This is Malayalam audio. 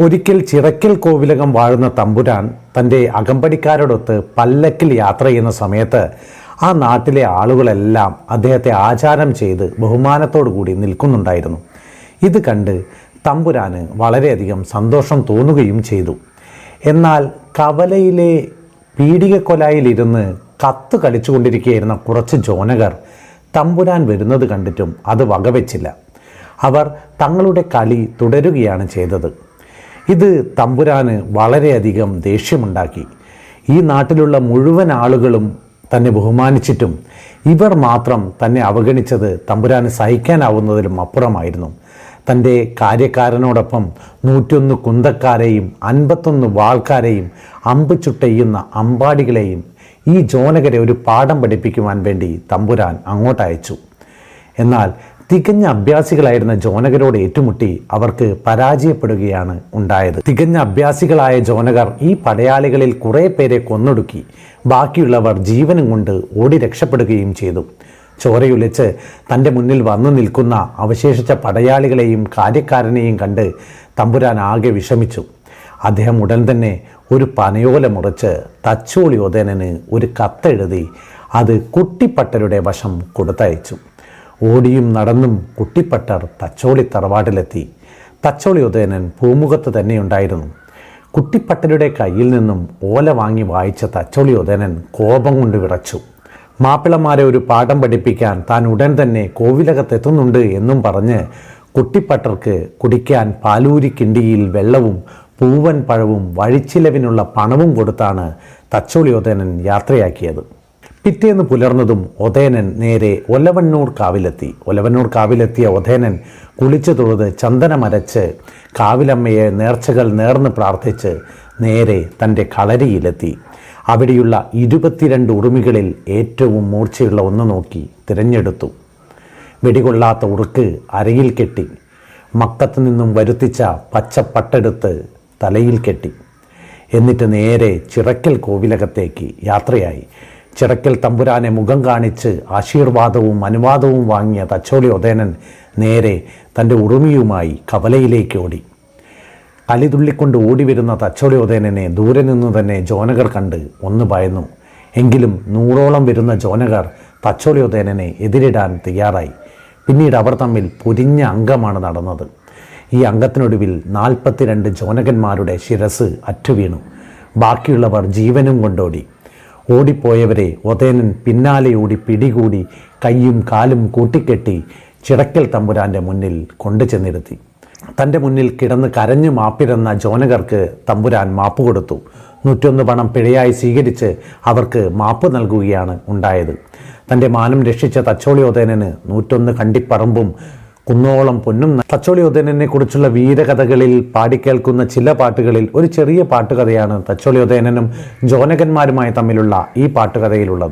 ഒരിക്കൽ ചിറക്കൽ കോവിലകം വാഴുന്ന തമ്പുരാൻ തന്റെ അകമ്പടിക്കാരോടൊത്ത് പല്ലക്കിൽ യാത്ര ചെയ്യുന്ന സമയത്ത് ആ നാട്ടിലെ ആളുകളെല്ലാം അദ്ദേഹത്തെ ആചാരം ചെയ്ത് ബഹുമാനത്തോടു കൂടി നിൽക്കുന്നുണ്ടായിരുന്നു. ഇത് കണ്ട് തമ്പുരാന് വളരെയധികം സന്തോഷം തോന്നുകയും ചെയ്തു. എന്നാൽ കവലയിലെ പീഡികക്കൊലായിലിരുന്ന് കത്ത് കളിച്ചുകൊണ്ടിരിക്കുകയായിരുന്ന കുറച്ച് ജോനകർ തമ്പുരാൻ വരുന്നത് കണ്ടിട്ടും അത് വകവെച്ചില്ല. അവർ തങ്ങളുടെ കളി തുടരുകയാണ് ചെയ്തത്. ഇത് തമ്പുരാന് വളരെയധികം ദേഷ്യമുണ്ടാക്കി. ഈ നാട്ടിലുള്ള മുഴുവൻ ആളുകളും തന്നെ ബഹുമാനിച്ചിട്ടും ഇവർ മാത്രം തന്നെ അവഗണിച്ചത് തമ്പുരാന് സഹിക്കാനാവുന്നതിലും അപ്പുറമായിരുന്നു. തന്റെ കാര്യക്കാരനോടൊപ്പം നൂറ്റൊന്ന് കുന്തക്കാരെയും അൻപത്തൊന്ന് വാൾക്കാരെയും അമ്പ് ചുട്ടെയ്യുന്ന അമ്പാടികളെയും ഈ ജോനകരെ ഒരു പാഠം പഠിപ്പിക്കുവാൻ വേണ്ടി തമ്പുരാൻ അങ്ങോട്ടയച്ചു. എന്നാൽ തികഞ്ഞ അഭ്യാസികളായിരുന്ന ജോനകരോട് ഏറ്റുമുട്ടി അവർക്ക് പരാജയപ്പെടുകയാണ് ഉണ്ടായത്. തികഞ്ഞ അഭ്യാസികളായ ജോനകർ ഈ പടയാളികളിൽ കുറേ പേരെ കൊന്നൊടുക്കി ബാക്കിയുള്ളവർ ജീവനും കൊണ്ട് ഓടി രക്ഷപ്പെടുകയും ചെയ്തു. ചോരയുലിച്ച് തന്റെ മുന്നിൽ വന്നു നിൽക്കുന്ന അവശേഷിച്ച പടയാളികളെയും കാര്യക്കാരനെയും കണ്ട് തമ്പുരാൻ ആകെ വിഷമിച്ചു. അദ്ദേഹം ഉടൻ തന്നെ ഒരു പനയോല മുറിച്ച് തച്ചോളിയോധനന് ഒരു കത്തെഴുതി അത് കുട്ടിപ്പട്ടരുടെ വശം കൊടുത്തയച്ചു. ഓടിയും നടന്നും കുട്ടിപ്പട്ടർ തച്ചോളി തറവാട്ടിലെത്തി. തച്ചോളി ഉദയനൻ പൂമുഖത്ത് തന്നെയുണ്ടായിരുന്നു. കുട്ടിപ്പട്ടരുടെ കയ്യിൽ നിന്നും ഓല വാങ്ങി വായിച്ച തച്ചോളി ഉദയനൻ കോപം കൊണ്ട് വിറച്ചു. മാപ്പിളമാരെ ഒരു പാഠം പഠിപ്പിക്കാൻ താൻ ഉടൻ തന്നെ കോവിലകത്തെത്തുന്നുണ്ട് എന്നും പറഞ്ഞ് കുട്ടിപ്പട്ടർക്ക് കുടിക്കാൻ പാലൂരി കിണ്ടിയിൽ വെള്ളവും പൂവൻ പഴവും വഴിച്ചിലവിനുള്ള പണവും കൊടുത്താണ് തച്ചോളിയോധനൻ യാത്രയാക്കിയത്. പിറ്റേന്ന് പുലർന്നതും ഒതേനൻ നേരെ ഒലവണ്ണൂർ കാവിലെത്തി. ഒലവണ്ണൂർ കാവിലെത്തിയ ഒതേനൻ കുളിച്ചു തൊഴുത് ചന്ദനമരച്ച് കാവിലമ്മയെ നേർച്ചകൾ നേർന്ന് പ്രാർത്ഥിച്ച് നേരെ തന്റെ കളരിയിലെത്തി. അവിടെയുള്ള ഇരുപത്തിരണ്ട് ഉറുമികളിൽ ഏറ്റവും മൂർച്ചയുള്ള ഒന്ന് നോക്കി തിരഞ്ഞെടുത്തു. വെടികൊള്ളാത്ത ഉറുക്ക് അരയിൽ കെട്ടി. മക്കത്ത് നിന്നും വരുത്തിച്ച പച്ചപ്പട്ടെടുത്ത് തലയിൽ കെട്ടി. എന്നിട്ട് നേരെ ചിറക്കൽ കോവിലകത്തേക്ക് യാത്രയായി. ചിറക്കൽ തമ്പുരാനെ മുഖം കാണിച്ച് ആശീർവാദവും അനുവാദവും വാങ്ങിയ തച്ചോളി ഒതേനൻ നേരെ തന്റെ ഉറുമിയുമായി കവലയിലേക്ക് ഓടി. കലിതുള്ളിക്കൊണ്ട് ഓടിവരുന്ന തച്ചോളി ഒതേനനെ ദൂരെ നിന്ന് തന്നെ ജോനകർ കണ്ട് ഒന്ന് ഭയന്നു. എങ്കിലും നൂറോളം വരുന്ന ജോനകർ തച്ചോളി ഒതേനനെ എതിരിടാൻ തയ്യാറായി. പിന്നീട് അവർ തമ്മിൽ പൊരിഞ്ഞ അംഗമാണ് നടന്നത്. ഈ അംഗത്തിനൊടുവിൽ നാൽപ്പത്തിരണ്ട് ജോനകന്മാരുടെ ശിരസ് അറ്റുവീണു. ബാക്കിയുള്ളവർ ജീവനും കൊണ്ടോടി. ഓടിപ്പോയവരെ ഒതേനൻ പിന്നാലെ ഓടി പിടികൂടി കൈയും കാലും കൂട്ടിക്കെട്ടി ചിടക്കൽ തമ്പുരാന്റെ മുന്നിൽ കൊണ്ടു ചെന്നിരുത്തി. തന്റെ മുന്നിൽ കിടന്ന് കരഞ്ഞു മാപ്പിരുന്ന ജോനകർക്ക് തമ്പുരാൻ മാപ്പ് കൊടുത്തു. നൂറ്റൊന്ന് പണം പിഴയായി സ്വീകരിച്ച് അവർക്ക് മാപ്പ് നൽകുകയാണ് ഉണ്ടായത്. തന്റെ മാനം രക്ഷിച്ച തച്ചോളി ഒതേനന് നൂറ്റൊന്ന് കണ്ടിപ്പറമ്പും കുന്നോളം പൊന്നും തച്ചോളിയോധനനെ കുറിച്ചുള്ള വീരകഥകളിൽ പാടിക്കേൾക്കുന്ന ചില പാട്ടുകളിൽ ഒരു ചെറിയ പാട്ടുകഥയാണ് തച്ചോളി ഉദയനും ജോനകന്മാരുമായി തമ്മിലുള്ള ഈ പാട്ടുകഥയിലുള്ളത്.